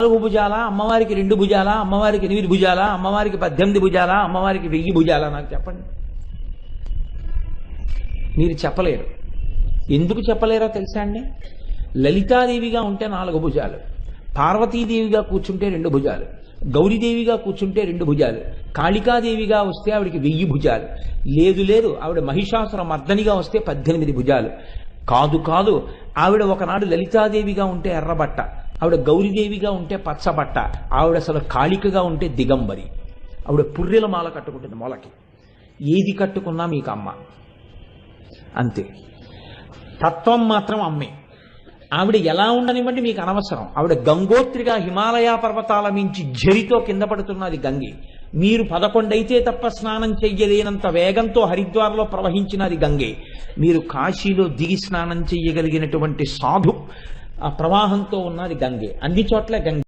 నాలుగు భుజాల అమ్మవారికి రెండు భుజాల అమ్మవారికి ఎనిమిది భుజాల అమ్మవారికి పద్దెనిమిది భుజాల అమ్మవారికి వెయ్యి భుజాల నాకు చెప్పండి. మీరు చెప్పలేరు. ఎందుకు చెప్పలేరో తెలుసా అండి? లలితాదేవిగా ఉంటే నాలుగు భుజాలు పార్వతీదేవిగా కూర్చుంటే రెండు భుజాలు గౌరీదేవిగా కూర్చుంటే రెండు భుజాలు కాళికాదేవిగా వస్తే ఆవిడికి వెయ్యి భుజాలు లేదు లేదు ఆవిడ మహిషాసుర మర్దనిగా వస్తే పద్దెనిమిది భుజాలు. కాదు కాదు ఆవిడ ఒకనాడు లలితాదేవిగా ఉంటే ఎర్రబట్ట ఆవిడ గౌరీదేవిగా ఉంటే పచ్చబట్ట ఆవిడ అసలు కాళికగా ఉంటే దిగంబరి. ఆవిడ పుర్రెల మాల కట్టుకుంటుంది మొలకి. ఏది కట్టుకున్నా మీకు అమ్మ. అంతే. తత్వం మాత్రం అమ్మే. ఆవిడ ఎలా ఉండనివ్వండి మీకు అనవసరం. ఆవిడ గంగోత్రిగా హిమాలయ పర్వతాల మించి జరితో కింద పడుతున్నది గంగే. మీరు పదకొండైతే తప్ప స్నానం చెయ్యలేనంత వేగంతో హరిద్వార్లో ప్రవహించినది గంగే. మీరు కాశీలో దిగి స్నానం చెయ్యగలిగినటువంటి సాధు ఆ ప్రవాహంతో ఉన్నది గంగే. అన్ని చోట్ల గంగే.